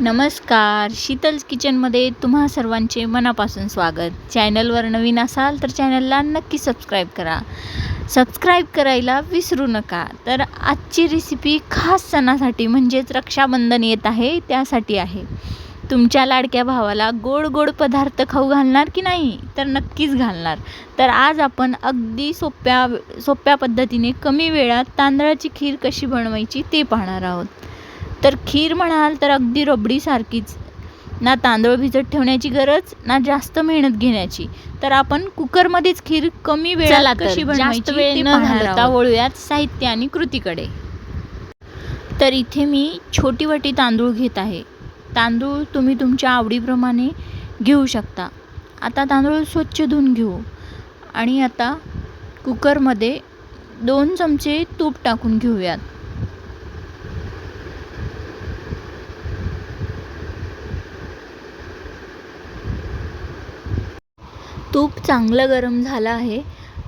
नमस्कार. शीतल्स किचनमध्ये तुम्हा सर्वांचे मनापासून स्वागत. चॅनलवर नवीन असाल तर चॅनलला नक्की सबस्क्राईब करा. सबस्क्राईब करायला विसरू नका. तर आजची रेसिपी खास सणासाठी म्हणजेच रक्षाबंधन येत आहे त्यासाठी आहे. तुमच्या लाडक्या भावाला गोड गोड पदार्थ खाऊ घालणार की नाही तर नक्कीच घालणार. तर आज आपण अगदी सोप्या सोप्या पद्धतीने कमी वेळात तांदळाची खीर कशी बनवायची ते पाहणार आहोत. तर खीर म्हणाल तर अगदी रबडीसारखीच ना तांदूळ भिजत ठेवण्याची गरज ना जास्त मेहनत घेण्याची. तर आपण कुकरमध्येच खीर कमी तर, कशी जास्त बनवायची वेळ ते न पाहणार घालवता आहोत. वळूयात साहित्य आणि कृतीकडे. तर इथे मी छोटी वाटी तांदूळ घेत आहे. तांदूळ तुम्ही तुमच्या आवडीप्रमाणे घेऊ शकता. आता तांदूळ स्वच्छ धुवून घेऊ. आणि आता कुकरमध्ये दोन चमचे तूप टाकून घेऊयात. तूप चांगलं गरम झालं आहे.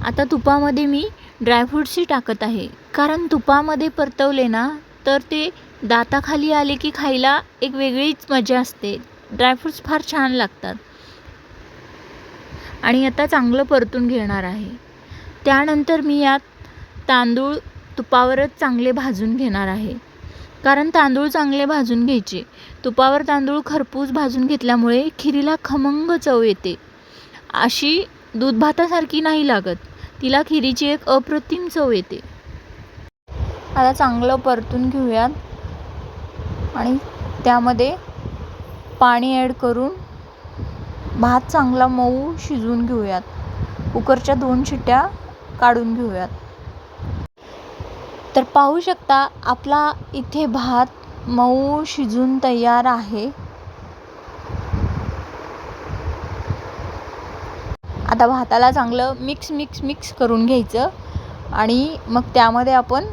आता तुपामध्ये मी ड्रायफ्रूट्सही टाकत आहे. कारण तुपामध्ये परतवले ना तर ते दाताखाली आले की खायला एक वेगळीच मजा असते. ड्रायफ्रूट्स फार छान लागतात. आणि आता चांगलं परतून घेणार आहे. त्यानंतर मी यात तांदूळ तुपावरच चांगले भाजून घेणार आहे. कारण तांदूळ चांगले भाजून घ्यायचे. तुपावर तांदूळ खरपूस भाजून घेतल्यामुळे खिरीला खमंग चव येते. अशी दूध भातासारखी नाही लागत. तिला खिरीची एक अप्रतिम चव येते. आता चांगलं परतून घेऊयात. आणि त्यामध्ये पाणी ॲड करून भात चांगला मऊ शिजवून घेऊयात. कुकरच्या दोन शिट्ट्या काढून घेऊयात. तर पाहू शकता आपला इथे भात मऊ शिजून तयार आहे. आता भाताला चांगलं मिक्स मिक्स मिक्स करून घ्यायचं. आणि मग त्यामध्ये आपण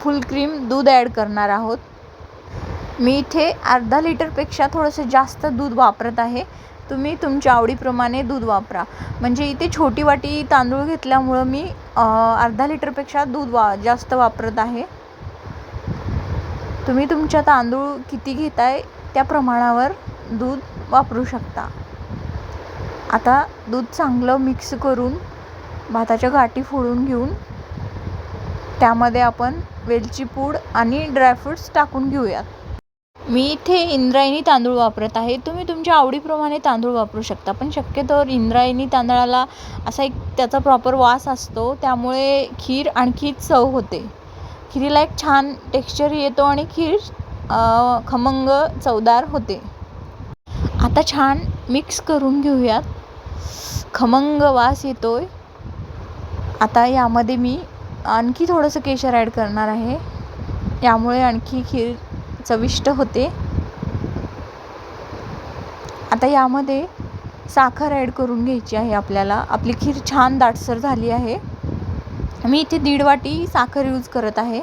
फुल क्रीम दूध ॲड करणार आहोत. मी इथे अर्धा लिटरपेक्षा थोडंसं जास्त दूध वापरत आहे. तुम्ही तुमच्या आवडीप्रमाणे दूध वापरा. म्हणजे इथे छोटी वाटी तांदूळ घेतल्यामुळं मी अर्धा लिटरपेक्षा दूध वा जास्त वापरत आहे. तुम्ही तुमच्या तांदूळ किती घेताय त्या प्रमाणावर दूध वापरू शकता. आता दूध चांगलं मिक्स करून भाताच्या गाठी फोडून घेऊन त्यामध्ये आपण वेलची पूड आणि ड्रायफ्रूट्स टाकून घेऊयात. मी इथे इंद्रायणी तांदूळ वापरत आहे. तुम्ही तुमच्या आवडीप्रमाणे तांदूळ वापरू शकता पण शक्यतोवर इंद्रायणी तांदळाला असा एक त्याचा प्रॉपर वास असतो त्यामुळे खीर आणखी चव होते. खिरीला एक छान टेक्स्चर येतो आणि खीर खमंग चवदार होते. आता छान मिक्स करून घेऊयात. खमंग वास येतो आहे आता यामध्ये मी आणखी थोडंसं केशर ॲड करणार आहे. यामुळे आणखी खीर चविष्ट होते. आता यामध्ये साखर ॲड करून घ्यायची आहे आपल्याला. आपली खीर छान दाटसर झाली आहे. मी इथे दीड वाटी साखर यूज करत आहे.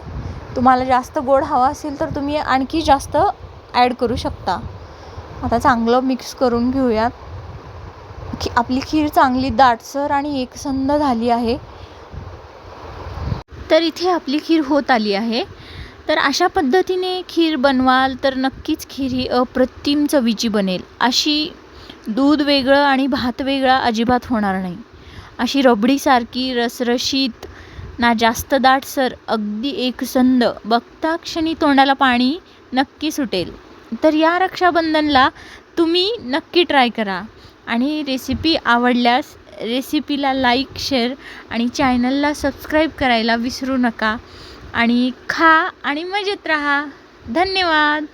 तुम्हाला जास्त गोड हवा असेल तर तुम्ही आणखी जास्त ॲड करू शकता. आता चांगलं मिक्स करून घेऊयात. खी आपली खीर चांगली दाटसर आणि एकसंध झाली आहे. तर इथे आपली खीर होत आली आहे. तर अशा पद्धतीने खीर बनवाल तर नक्कीच खीर ही अप्रतिम चवीची बनेल. अशी दूध वेगळं आणि भात वेगळा अजिबात होणार नाही. अशी रबडीसारखी रसरशीत ना जास्त दाटसर अगदी एकसंध बघता क्षणी तोंडाला पाणी नक्की सुटेल. तर या रक्षाबंधनला तुम्ही नक्की ट्राय करा. आणि रेसिपी आवडल्यास रेसिपीला लाईक शेअर आणि चॅनलला सबस्क्राईब करायला विसरू नका. आणि खा आणि मजेत राहा. धन्यवाद.